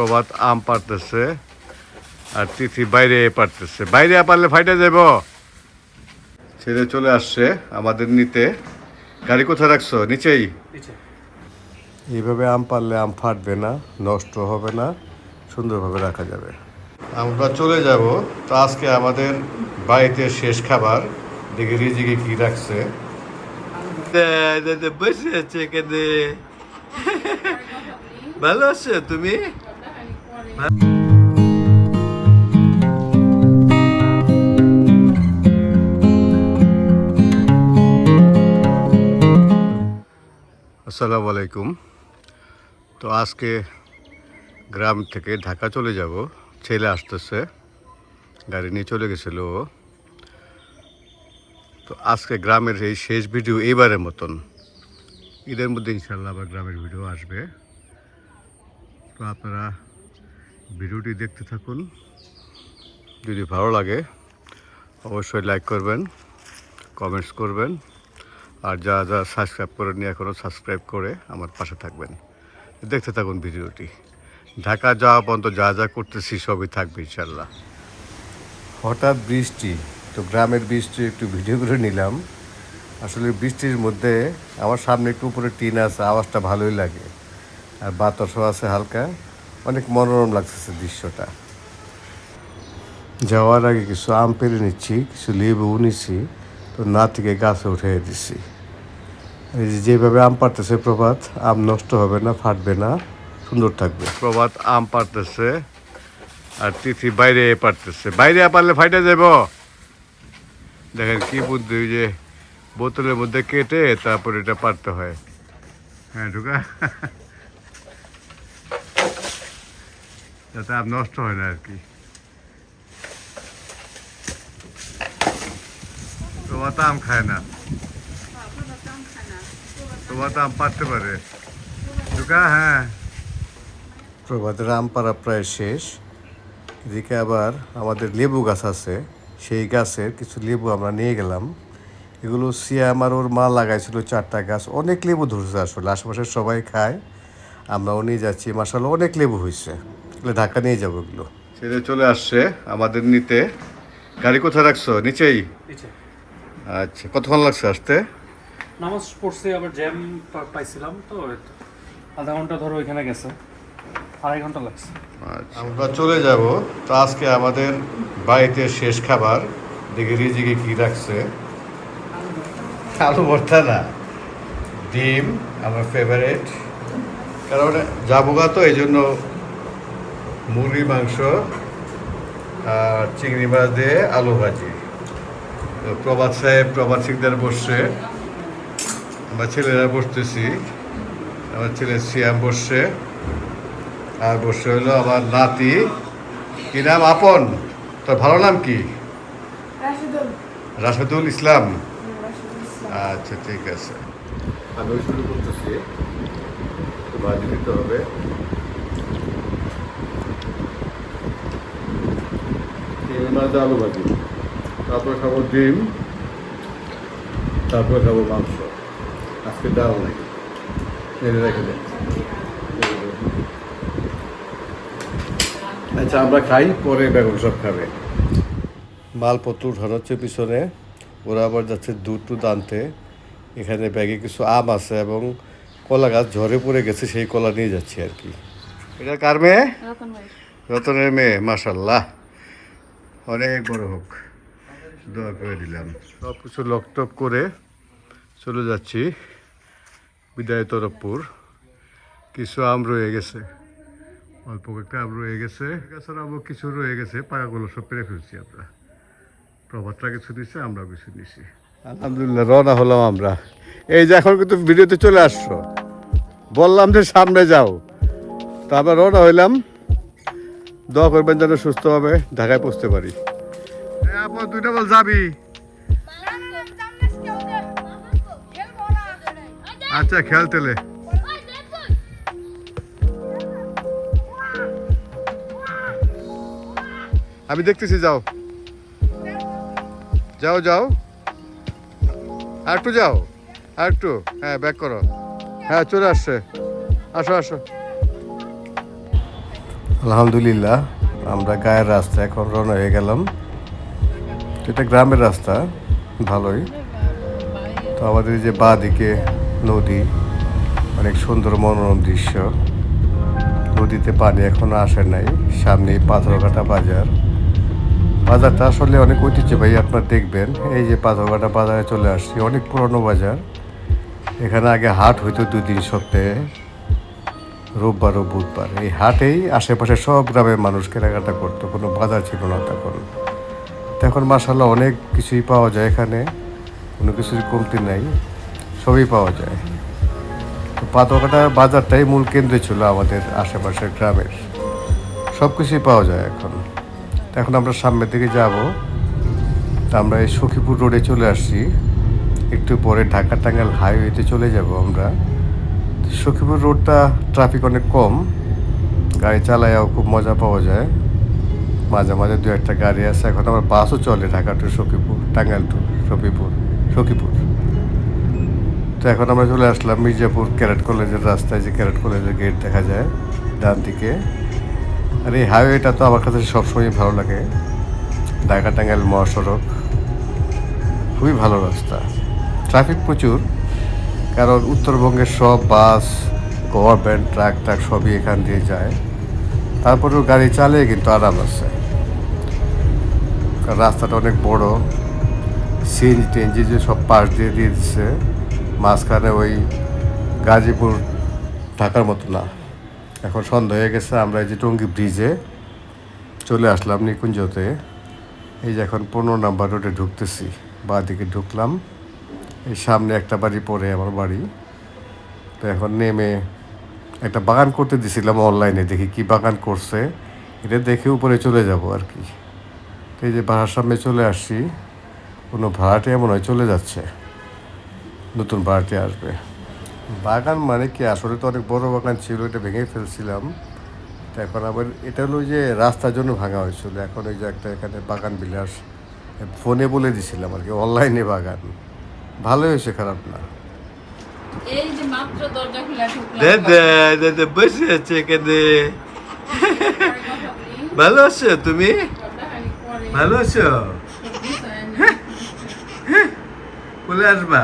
প্রভাত আম পারতেছে আর তিথি বাইরে পারতেছে বাইরে পারলে ফাইটে যাব। ছেলে চলে আসছে আমাদের নিতে। গাড়ি কোথায় রাখছো? নিচেই। এইভাবে আম পারলে আম ফাটবে না নষ্ট হবে না সুন্দরভাবে রাখা যাবে। আমরা চলে যাব। তো আজকে আমাদের বাড়িতে শেষ খাবার। দেখি রিজিকে কি রাখছে। বসে আছে এখানে ভালো আছো তুমি? আসসালামু আলাইকুম। তো আজকে গ্রাম থেকে ঢাকা চলে যাব। ছেলে আসতেছে। গাড়ি নিয়ে চলে গেছিল তো আজকে গ্রামের এই শেষ ভিডিও এইবারের মতন। ঈদের মধ্যে ইনশাল্লাহ আবার গ্রামের ভিডিও আসবে। তো আপনারা ভিডিওটি দেখতে থাকুন। যদি ভালো লাগে, অবশ্যই লাইক করবেন কমেন্টস করবেন, আর যা যা সাবস্ক্রাইব করে নিয়ে এখনও সাবস্ক্রাইব করে আমার পাশে থাকবেন। দেখতে থাকুন ভিডিওটি। ঢাকা যাওয়া পর্যন্ত যা যা করতেছি সবই থাকবে ইনশাল্লাহ হঠাৎ বৃষ্টি, তো গ্রামের বৃষ্টি একটু ভিডিও করে নিলাম। আসলে বৃষ্টির মধ্যে আমার সামনে একটু উপরে টিন আছে, আওয়াজটা ভালোই লাগে। আর বাতাসও আছে হালকা। অনেক মনোরম লাগতেছে দৃশ্যটা। যাওয়ার আগে কিছু আম পেরে নিচ্ছি, কিছু লেবু নিচ্ছি, তো না থেকে গাছে উঠে দিচ্ছি এই যে যেভাবে আম পারতেছে প্রভাত, আম নষ্ট হবে না, ফাটবে না, সুন্দর থাকবে। প্রভাত আম পারতেছে আর তিথি বাইরে পারতেছে বাইরে পারলে ফাইটে যাব দেখেন কি বুদ্ধি যে বোতলের মধ্যে কেটে তারপর এটা পারতে হয়। হ্যাঁ ঢুকা। যাতে আম নষ্ট হয় না আর কি প্রভাত আম খায় না প্রভাত আম পারতে পারে ঢুকা হ্যাঁ প্রভাতের আম প্রায় শেষ এদিকে আবার আমাদের লেবু গাছ আছে সেই গাছের কিছু লেবু আমরা নিয়ে গেলাম এগুলো সিয়াম আর ওর মা লাগাইছিল চারটা গাছ অনেক লেবু ধরছে আসলে আশেপাশের সবাই খায় আমরাও নিয়ে যাচ্ছি মাসাল অনেক লেবু হয়েছে এগুলো ঢাকা নিয়ে যাব এগুলো। ছেলে চলে আসছে আমাদের নিতে। গাড়ি কোথায় রাখছো? নিচেই? নিচে। আচ্ছা কতক্ষণ লাগছে আসতে? নামাজ পড়ছে আবার জ্যাম পাইছিলাম তো আধা ঘণ্টা ধরো ওইখানে গেছে। আড়াই ঘণ্টা লাগছে। আচ্ছা। আমরা চলে যাব। তো আজকে আমাদের বাড়িতে শেষ খাবার। দেখি রিজিকে কি রাখছে। আলু ভর্তা না ডিম আমার ফেভারিট কারণ যাব গা তো এই জন্য মুরগি মাংস আর চিংড়ি মাছ দিয়ে আলু ভাজি। তো প্রভাত সাহেব প্রভাত সিকদার বসছে। আমার ছেলেরা বসতেছি। আমার ছেলে সিয়াম বসছে। আর বসে হলো আমার নাতি। কি নাম আপন? তোর ভালো নাম কি? রাশিদুল। ইসলাম। আচ্ছা ঠিক আছে। আমি শুরু করতেছি ভাজি দিতে হবে। আলু ভাজি তারপর খাব ডিম তারপর খাব মাংস। আজকে ডাল নেই। এনে রেখে দেয় আচ্ছা আমরা খাই পরে বেগুন সব খাবে। মালপত্র উঠানো হচ্ছে পিছনে। ওরা আবার যাচ্ছে দুধ টুধ আনতে। এখানে ব্যাগে কিছু আম আছে এবং কলা গাছ ঝরে পড়ে গেছে সেই কলা নিয়ে যাচ্ছি আর কি। এটা কার মেয়ে? রতনের মেয়ে মাসাল্লাহ অনেক বড় হোক। দোয়া করে দিলাম। সব কিছু লকটক করে চলে যাচ্ছি বিদায় তরফপুর। কিছু আম রয়ে গেছে। অল্প কয়েকটা আম রয়ে গেছে। গাছের আমও কিছু রয়ে গেছে। পাকাগুলো সব পেরে ফেলছি আমরা। প্রভাতটা কিছু দিচ্ছে আমরাও কিছু নিছি। আলহামদুলিল্লাহ রওনা হলাম আমরা। এই যে এখন কিন্তু ভিডিওতে চলে আসছো। বললাম যে সামনে যাও। তারপর রওনা হইলাম। দোয়া করবেন যেন সুস্থভাবে ঢাকায় পৌঁছতে পারি। আপন দুইটা বল যাবি। আচ্ছা খেলতেলে আমি দেখতেছি, যাও। যাও যাও। আর একটু যাও। আর একটু। হ্যাঁ ব্যাক করো। হ্যাঁ চলে আসছে। আসো আসো। আলহামদুলিল্লাহ, আমরা গায়ের রাস্তা এখন রওনা হয়ে গেলাম। এটা গ্রামের রাস্তা, ভালোই। তো আমাদের যে বাঁ দিকে নদী, অনেক সুন্দর মনোরম দৃশ্য। নদীতে পানি এখনও আসে নাই, সামনে পাথরঘাটা বাজার। বাজারটা আসলে অনেক ঐতিহ্যবাহী আপনার দেখবেন। এই যে পাথরঘাটা বাজারে চলে আসছি, অনেক পুরনো বাজার। এখানে আগে হাট হইতো দুই দিন সপ্তাহে। রোববার ও বুধবার। এই হাটেই আশেপাশে সব গ্রামের মানুষ কেনাকাটা করতো, কোনো বাজার ছিল না তখন। তো এখন মাসাল্লাহ অনেক কিছুই পাওয়া যায় এখানে, কোনো কিছুর কমতি নাই, সবই পাওয়া যায়। তো পাতকাটা বাজারটাই মূল কেন্দ্র ছিল আমাদের আশেপাশের গ্রামের। সব কিছুই পাওয়া যায় এখন। এখন আমরা সামনের দিকে যাব। তা আমরা এই সখীপুর রোডে চলে আসছি। একটু পরে ঢাকা টাঙ্গাইল হাইওয়েতে চলে যাব আমরা। সখীপুর রোডটা ট্রাফিক অনেক কম। গাড়ি চালায়াও খুব মজা পাওয়া যায়। মাঝে মাঝে দু একটা গাড়ি আছে। এখন আমার বাসও চলে ঢাকা টু সখীপুর, টাঙ্গাইল টু সখীপুর সখীপুর। তো এখন আমরা চলে আসলাম মির্জাপুর ক্যারেট কলেজের রাস্তায়, যে ক্যারেট কলেজের গেট দেখা যায় ডান দিকে। আর এই হাইওয়েটা তো আমার কাছে সবসময় ভালো লাগে। ঢাকা টাঙ্গাইল মহাসড়ক। খুবই ভালো রাস্তা। ট্রাফিক প্রচুর। কারণ উত্তরবঙ্গের সব বাস, গভর্নমেন্ট, ট্রাক ট্রাক সবই এখান দিয়ে যায়। তারপরেও গাড়ি চালিয়ে কিন্তু আরাম আছে। রাস্তাটা অনেক বড়। সিএনজি টেনজি যে সব পাশ দিয়ে দিয়ে দিচ্ছে মাঝখানে ওই গাজীপুর ঢাকার মতো না। এখন সন্ধ্যা হয়ে গেছে, আমরা এই যে টঙ্গী ব্রিজে চলে আসলাম নিকুঞ্জতে। এই যে এখন পনেরো নাম্বার রোডে ঢুকতেছি, বাঁ দিকে ঢুকলাম। এই সামনে একটা বাড়ি পড়ে আমার বাড়ি। তো এখন নেমে একটা বাগান করতে দিছিলাম অনলাইনে, দেখি কি বাগান করছে। এটা দেখে উপরে চলে যাব আর কি। তো এই যে ভাড়ার সামনে চলে আসছি, কোনো ভাড়াটে এমন হয় চলে যাচ্ছে। নতুন ভাড়াটে আসবে। বাগান মানে কি? আসলে তো অনেক বড় বাগান ছিল, এটা ভেঙে ফেলছিলাম। তো এখন আবার এটা হলো যে রাস্তার জন্য ভাঙা হয়েছিল। এখন ওই যে একটা এখানে বাগান বিলাস ফোনে বলে দিছিলাম আর কি, অনলাইনে বাগান। ভালো হয়েছে খারাপ না। এই যে মাত্র দরজা খুলে দাদা দাদা বসে আছে। ভালো আছো তুমি? ভালো আছো? বলে আসবা।